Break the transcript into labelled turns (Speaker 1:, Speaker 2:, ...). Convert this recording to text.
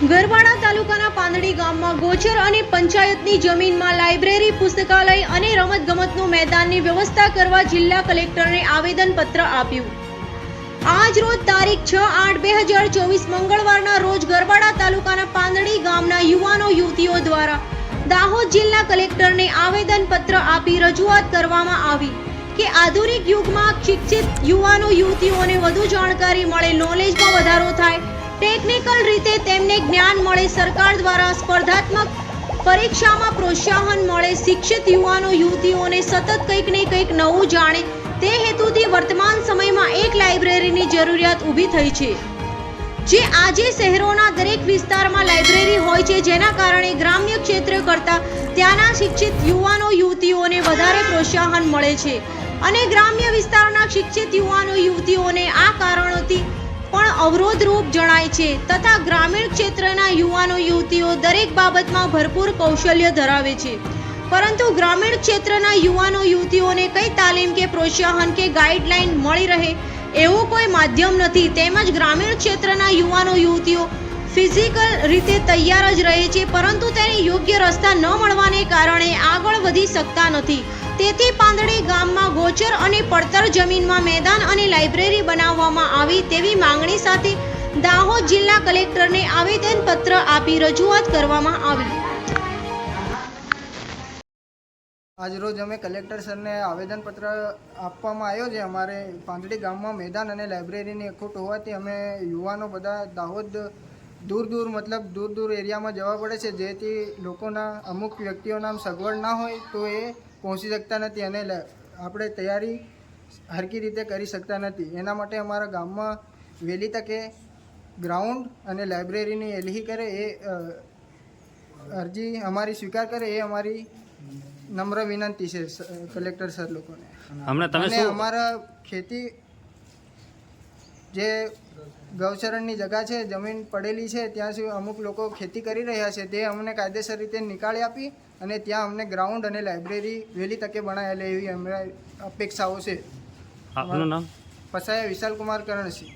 Speaker 1: ગરવાડા તાલુકાના પાંદડી ગામમાં ગોચર અને પંચાયતની જમીનમાં લાઇબ્રેરી, પુસ્તકાલય અને રમતગમતનું મેદાનની વ્યવસ્થા કરવા જિલ્લા કલેક્ટરને આવેદનપત્ર આપ્યું. આજ રોજ તારીખ છ આઠ બે હજાર ચોવીસ મંગળવારના રોજ ગરવાડા તાલુકાના પાંદડી ગામના યુવાનો, યુવતીઓ દ્વારા દાહોદ જિલ્લા કલેક્ટરને આવેદનપત્ર આપી રજૂઆત કરવામાં આવી કે આધુનિક યુગમાં શિક્ષિત યુવાનો, યુવતીઓને વધુ જાણકારી મળે નોલેજમાં વધારો થાય ટેકનિકલ રીતે તેમને જ્ઞાન મળે, સરકાર દ્વારા સ્પર્ધાત્મક પરીક્ષામાં પ્રોત્સાહન મળે, શિક્ષિત યુવાનો, યુવતીઓને સતત કંઈક ને કંઈક નવું જાણે. તે હેતુથી વર્તમાન સમયમાં એક લાઇબ્રેરીની જરૂરિયાત ઊભી થઈ છે. જે આજે શહેરોના દરેક વિસ્તારમાં લાઇબ્રેરી હોય છે, જેના કારણે ગ્રામ્ય ક્ષેત્ર કરતાં ત્યાંના શિક્ષિત યુવાનો, યુવતીઓને વધારે પ્રોત્સાહન મળે છે. અને ગ્રામ્ય વિસ્તારના શિક્ષિત યુવાનો પણ અવરોધરૂપ જણાય છે તથા ગ્રામીણ ક્ષેત્રના યુવાનો, યુવતીઓ દરેક બાબતમાં ભરપૂર કૌશલ્ય ધરાવે છે. પરંતુ ગ્રામીણ ક્ષેત્રના યુવાનો, યુવતીઓને કઈ તાલીમ કે પ્રોત્સાહન કે ગાઈડલાઈન મળી રહે, એવું કોઈ માધ્યમ નથી. તેમજ ગ્રામીણ ક્ષેત્રના યુવાનો, યુવતીઓ ફિઝિકલ રીતે તૈયાર જ રહે છે, પરંતુ તેને યોગ્ય રસ્તા ન મળવાને કારણે આગળ વધી શકતા નથી. તેથી પાંદડી ગામમાં ગોચર અને પડતર જમીનમાં મેદાન અને લાઇબ્રેરી બનાવવામાં આવી તેવી માંગણી સાથે દાહોદ જિલ્લા કલેક્ટરને આવેદનપત્ર આપી રજૂઆત કરવામાં આવી.
Speaker 2: આજરોજ અમે કલેક્ટર સરને આવેદનપત્ર આપવામાં આવ્યો છે. અમારે પાંદડી ગામમાં મેદાન અને લાઇબ્રેરીની ખોટ હોવાથી અમે યુવાનો બધા દાહોદ દૂર દૂર મતલબ દૂર દૂર એરિયામાં જવા પડે છે જેથી લોકોના અમુક વ્યક્તિઓના સગવડ ના હોય તો એ પહોંચી શકતા નથી અને લ- આપણે તૈયારી હરકી રીતે કરી શકતા નથી. એના માટે અમારા ગામમાં વહેલી તકે ગ્રાઉન્ડ અને લાઇબ્રેરીની એલહી કરે એ અરજી અમારી સ્વીકાર કરે એ અમારી નમ્ર વિનંતી છે કલેક્ટર સર લોકોને.
Speaker 3: હમણાં તમે
Speaker 2: અમારા ખેતી જે ગૌચરણની જગા છે જમીન પડેલી છે ત્યાં સુધી અમુક લોકો ખેતી કરી રહ્યા છે તે અમને કાયદેસર રીતે નિકાળી આપી અને ત્યાં અમને ગ્રાઉન્ડ અને લાઇબ્રેરી વહેલી તકે બનાવેલી એવી અમારી અપેક્ષાઓ છે.
Speaker 3: આપનું નામ?
Speaker 2: પસાયા વિશાલ કુમાર કરણસિંહ.